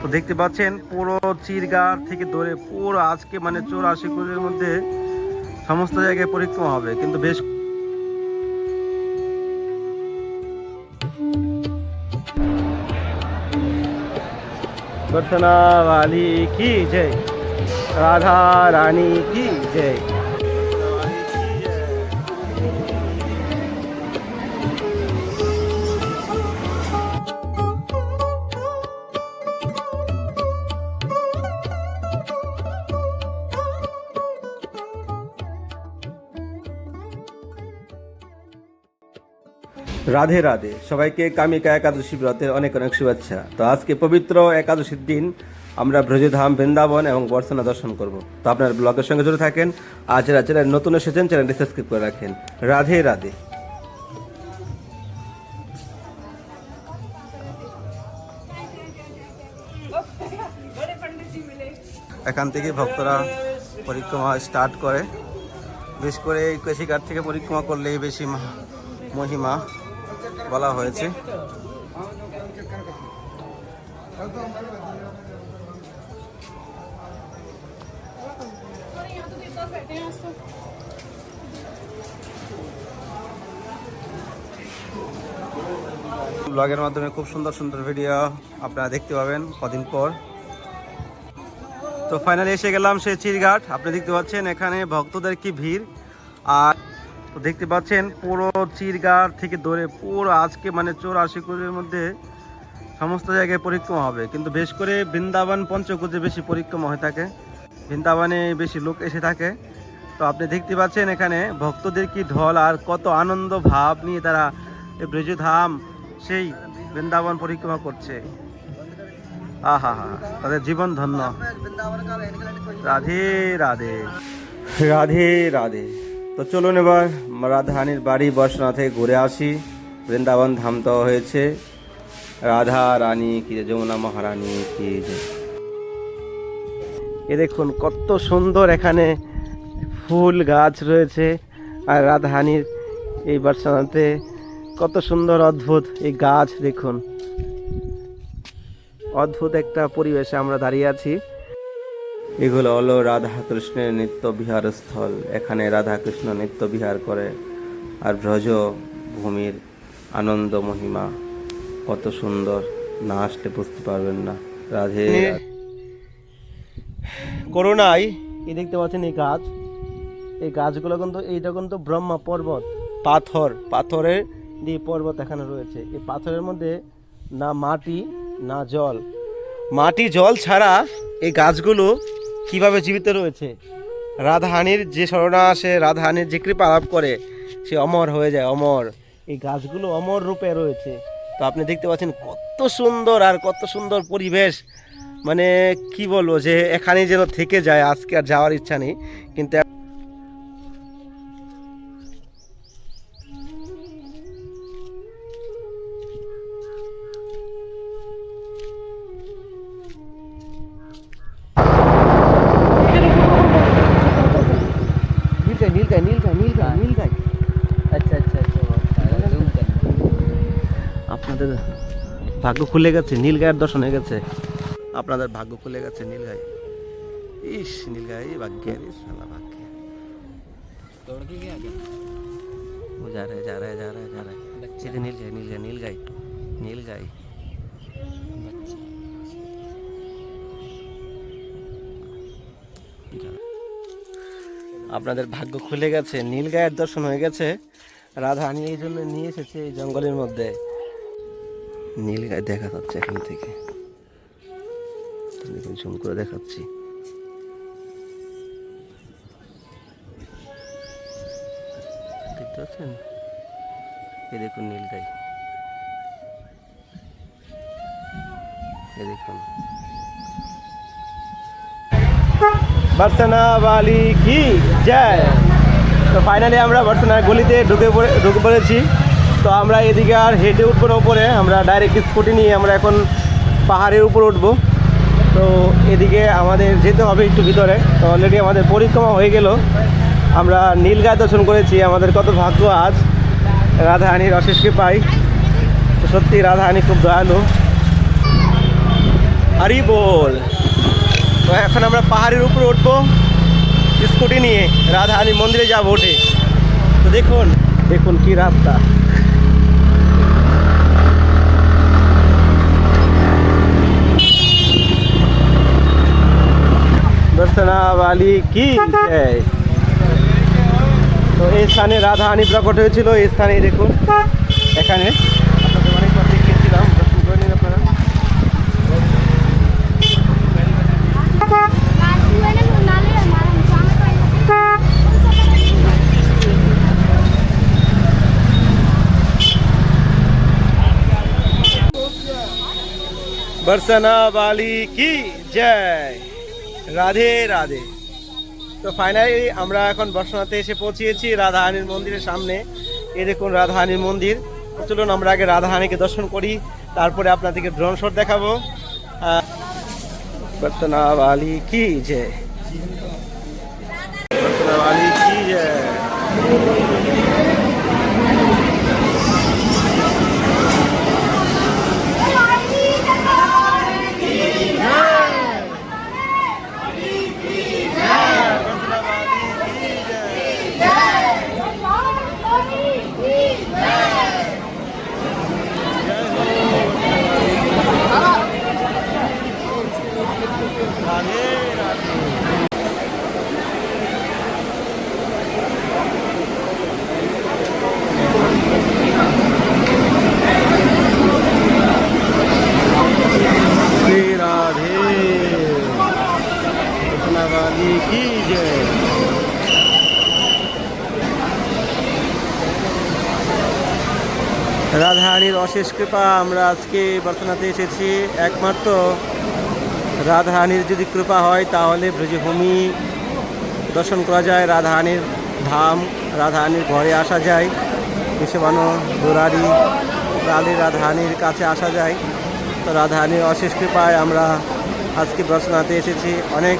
তো দেখতে পাচ্ছেন পুরো চিরগার থেকে ধরে পুরো আজকে মানে চৌরাশি কুড়ির মধ্যে সমস্ত জায়গায় পরিক্রমা হবে কিন্তু বেশ दर्शना वाली की जय राधा रानी की जय রাধে রাধে। সবাইকে কামিকা একাদশী ব্রতের অনেক অনেক শুভেচ্ছা। তো আজকে পবিত্র একাদশীর দিন আমরা ব্রজধাম বৃন্দাবন এবং বর্ষনা দর্শন করব। তো আপনার ব্লগের সঙ্গে জুড়ে থাকেন। আর যারা নতুন এসেছেন, চ্যানেলটি সাবস্ক্রাইব করে রাখেন। রাধে রাধে। এখান থেকে ভক্তরা পরিক্রমা স্টার্ট করে। বিশেষ করে কেশিঘাট থেকে পরিক্রমা করলেই বেশি মহিমা। বলা হয়েছে। ব্লগের মাধ্যমে খুব সুন্দর সুন্দর ভিডিও আপনারা দেখতে পাবেন কদিন পর। তো ফাইনালি এসে গেলাম সেই চিরঘাট। আপনি দেখতে পাচ্ছেন এখানে ভক্তদের কি ভিড়। আর তো দেখতে পাচ্ছেন, পুরো চিরঘাট থেকে ধরে পুরো আজকে মানে চৌরাশি কুড়ির মধ্যে সমস্ত জায়গায় পরিক্রমা হবে। কিন্তু বেশ করে বৃন্দাবন পঞ্চকুজে বেশি পরিক্রমা হয়ে থাকে। বৃন্দাবনে বেশি লোক এসে থাকে। তো আপনি দেখতে পাচ্ছেন এখানে ভক্তদের কি ঢল আর কত আনন্দ ভাব নিয়ে তারা ব্রজধাম সেই বৃন্দাবন পরিক্রমা করছে। আহা হা তাদের জীবন ধন্য। রাধে রাধে। রাধে রাধে। তো চলুন এবার রাধারানীর বাড়ি বর্ষনাথে ঘুরে আসি। বৃন্দাবন ধাম তো হয়েছে। রাধা রানী, কি যমুনা মহারানী, কি যে। এ দেখুন, কত সুন্দর এখানে ফুল গাছ রয়েছে। আর রাধারানীর এই বর্ষনাতে কত সুন্দর অদ্ভুত এই গাছ দেখুন। অদ্ভুত একটা পরিবেশে আমরা দাঁড়িয়ে আছি। এগুলো হলো রাধা কৃষ্ণের নিত্য বিহার স্থল। এখানে রাধা কৃষ্ণ নিত্য বিহার করে। আর ব্রজ ভূমির আনন্দ মহিমা কত সুন্দর। না আসলে বুঝতে পারবেন না। রাধে করোনায় এই দেখতে পাচ্ছেন এই গাছ। এই গাছগুলো কিন্তু এইটা কিন্তু ব্রহ্মা পর্বত পাথর। পাথরের দিয়ে পর্বত এখানে রয়েছে এই পাথরের মধ্যে না মাটি না জল। মাটি জল ছাড়া এই গাছগুলো কীভাবে জীবিত রয়েছে? রাধাহানির যে স্মরণা আসে রাধাহানির যে কৃপা লাভ করে, সে অমর হয়ে যায়, অমর। এই গাছগুলো অমর রূপে রয়েছে। তো আপনি দেখতে পাচ্ছেন কত সুন্দর আর কত সুন্দর পরিবেশ। মানে কি বলব যে এখানে যেন থেকে যায়, আজকে আর যাওয়ার ইচ্ছা নেই। কিন্তু ভাগ্য খুলে গেছে নীলগায়ের দর্শন হয়ে গেছে আপনাদের ভাগ্য খুলে গেছে নীলগাই ইস নীলগাই ভাগ্যের ইস শালা ভাগ্য तोड़ के क्या क्या वो जा रहा है जा रहा है जा रहा है जा रहा है सीधे नील गाय नील गाय नील गाय नील गाय আপনাদের ভাগ্য খুলে গেছে নীল গায়ের দর্শন হয়ে গেছে রাধা আনি এই জন্য নিয়ে এসেছে এই জঙ্গলের মধ্যে নীল গায়ে দেখা যাচ্ছে এখান থেকে। জুম করে দেখাচ্ছি। দেখতে পাচ্ছেন? এ দেখুন নীলগাই এ দেখুন। বর্ষনা বালি কি? জয়! তো ফাইনালি আমরা বর্ষনার গলিতে ঢুকে পড়ে ঢুকে পড়েছি। তো আমরা এদিকে আর হেঁটে উঠবো না উপরে, আমরা ডাইরেক্ট স্কুটি নিয়ে আমরা এখন পাহাড়ের উপর উঠবো। তো এদিকে আমাদের যেতে হবে একটু ভিতরে, তো অলরেডি আমাদের পরিক্রমা হয়ে গেল। আমরা নীলগায় দর্শন করেছি, আমাদের কত ভাগ্য আজ। রাধাহানির অশেষকে পাই তো সত্যি রাধাহানি খুব দয়ালু। হারি বল। তো এখন আমরা পাহাড়ের উপরে উঠবো স্কুটি নিয়ে। রাধারানী মন্দিরে যাব ওঠে তো দেখুন দেখুন কি রাস্তা। দর্শনা वाली কি জয়। তো এই স্থানে রাধারানী প্রকট হয়েছিল এই স্থানে দেখুন এখানে আপনাদের অনেকবার দেখিয়েছিলাম দর্শন করে নিন আপনারা बरसना वाली की জয় রাধে রাধে। তো ফাইনালি আমরা এখন বর্ষনাতে এসে পৌঁছিয়েছি রাধাহানির মন্দিরের সামনে। এ দেখুন রাধাহানির মন্দির। চলুন আমরা আগে রাধাহানিকে দর্শন করি, তারপরে আপনাদেরকে ড্রোন শট দেখাবো। বর্তনাব কি যে? বর্তনাবালি কি রাধারানীর অশেষ কৃপা, আমরা আজকে বর্তনাতে এসেছি। একমাত্র রাধারানীর যদি কৃপা হয়, তাহলে ব্রজভূমি দর্শন করা যায় রাধারানীর ধাম রাধারানীর ঘরে আসা যায় বিশ্ববানো দুরারি লালী রাধারানীর কাছে আসা যায়। তো রাধারানীর অশেষ কৃপায় আমরা আজকে দর্শনাতে এসেছি। অনেক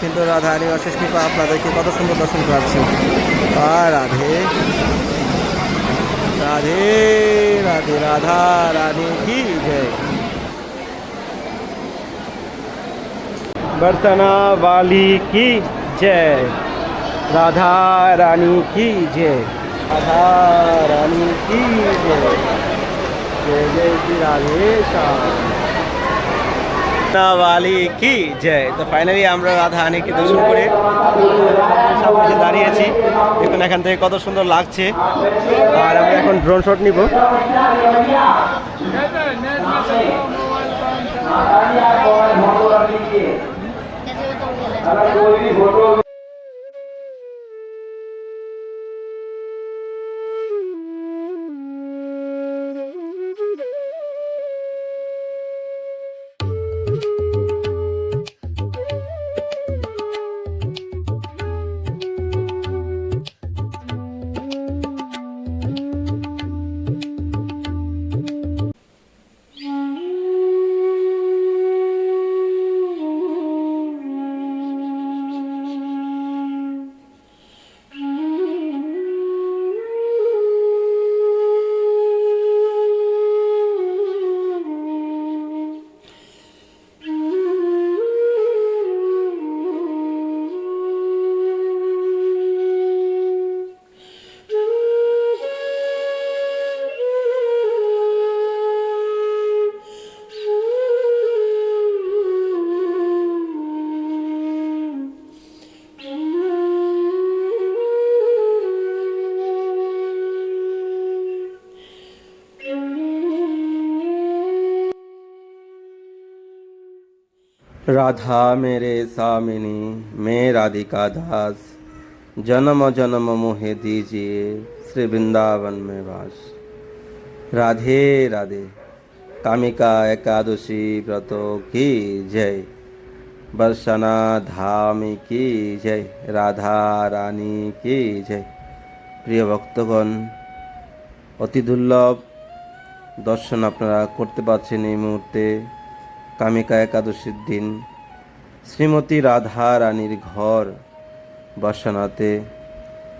কিন্তু রাধারানীর অশেষ কৃপা আপনাদেরকে কত সুন্দর দর্শন করাচ্ছি। আর রাধে। राधे राधे, राधा, राधे की जय। बरसना वाली की जय, राधा रानी की जय। राधा रानी की जय। जय जय श्री राधे বালি কি? জয়। তো ফাইনালি আমরা রাধা আনিকে দর্শন করে সামনে দাঁড়িয়েছি দেখুন এখান থেকে কত সুন্দর লাগছে। আর আমরা এখন ড্রোন শট নিব। রাধা মেরে সামিনী মে রাধিকা দাস জনম জনম মোহে দিজিয়ে শ্রী বৃন্দাবন মে বাস রাধে রাধে কামিকা একাদশী ব্রত কি জয় বর্ষনা ধামি কি জয় রাধা রানী কি জয় প্রিয় ভক্তগণ অতি দুর্লভ দর্শন আপনারা করতে পারছেন এই মুহূর্তে। কামিকা একাদশীর দিন। শ্রীমতী রাধা রানীর ঘর বাসানাতে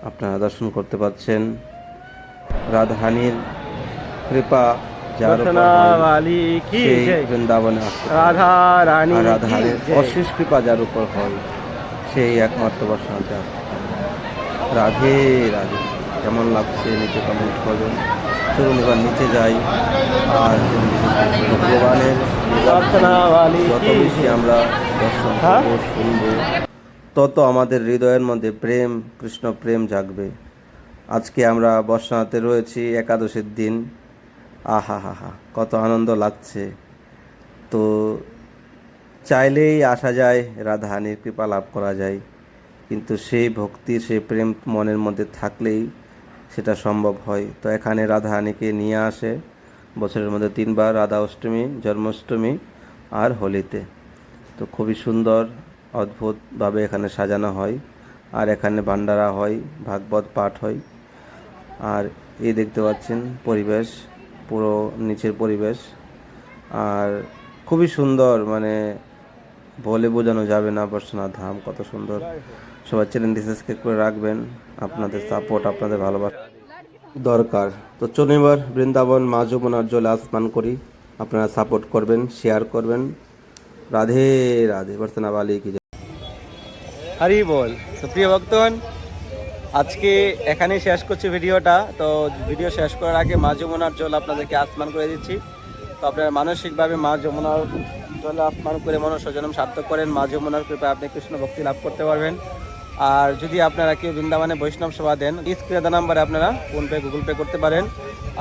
আপনারা দর্শন করতে পাচ্ছেন। রাধানীর কৃপা বৃন্দাবনে রাধারানীর অশেষ কৃপা যার উপর হয় সেই একমাত্র বাসানাতে রাধে রাধে। কেমন লাগছে নিচে কমেন্ট করবেন। চলুন এবার নিচে যাই। আর ভগবানের যত বেশি আমরা দর্শন হ্যাঁ? শুনব তত আমাদের হৃদয়ের মধ্যে প্রেম কৃষ্ণ প্রেম জাগবে। আজকে আমরা বর্ষানাতে রয়েছি একাদশীর দিন। আহা হা হা কত আনন্দ লাগছে। তো চাইলেই আসা যায় রাধাহানির কৃপা লাভ করা যায়। কিন্তু সেই ভক্তি সেই প্রেম মনের মধ্যে থাকলেই সেটা সম্ভব হয়। তো এখানে রাধা রাধাহানিকে নিয়ে আসে। বছরের মধ্যে তিনবার রাধা অষ্টমী, জন্মাষ্টমী আর হোলিতে। তো খুবই সুন্দর, অদ্ভুতভাবে এখানে সাজানো হয়। আর এখানে ভান্ডারা হয়, ভাগবত পাঠ হয়। আর এই দেখতে পাচ্ছেন পরিবেশ, পুরো নিচের পরিবেশ। আর খুবই সুন্দর মানে বলে বোঝানো যাবে না বর্ষনা ধাম কত সুন্দর। সবাই চ্যানেলটি সাবস্ক্রাইব করে রাখবেন। আপনাদের সাপোর্ট আপনাদের ভালোবাসা। দরকার। তো চলুন এবার বৃন্দাবন, মা যমুনার জলে আসমান করি। আপনারা সাপোর্ট করবেন শেয়ার করবেন। রাধে রাধে। বর্ষনা বালি কি। হরি বল। প্রিয় ভক্তগণ, আজকে এখানেই শেষ করছি ভিডিওটা। তো ভিডিও শেষ করার আগে মা যমুনার জল আপনাদেরকে আসমান করে দিচ্ছি। তো আপনারা মানসিকভাবে মা যমুনার জল আসমান করে মনুষ্য জন্ম সার্থক করেন। মা যমুনার কৃপায় আপনি কৃষ্ণ ভক্তি লাভ করতে পারবেন। আর যদি আপনারা কেউ বৃন্দাবনে বৈষ্ণব সভা দেন স্ক্রিনে নাম্বারে আপনারা ফোনপে গুগল পে করতে পারেন।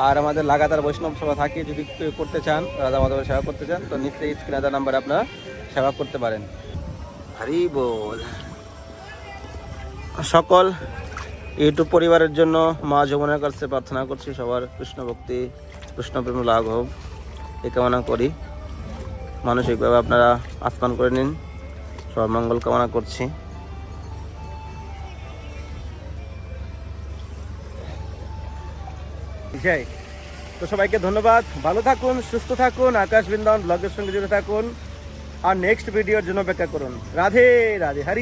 আর আমাদের লাগাতার বৈষ্ণব সভা থাকে যদি করতে চান রাধা মাধবের সেবা করতে চান তো নিশ্চয়ই স্ক্রিনে নাম্বারে আপনারা সেবা করতে পারেন। হরি বল। সকল ইউটিউব পরিবারের জন্য মা যমুনার কাছে প্রার্থনা করছি সবার কৃষ্ণ ভক্তি কৃষ্ণ প্রেম লাভ হোক এই কামনা করি। মানসিকভাবে আপনারা আসমান করে নিন। সবার মঙ্গল কামনা করছি। জয় তো সবাইকে ধন্যবাদ। ভালো থাকুন, সুস্থ থাকুন আকাশ বৃন্দাবন ব্লগের সঙ্গে জুড়ে থাকুন। আর নেক্সট ভিডিওর জন্য অপেক্ষা করুন। রাধে রাধে, হরি।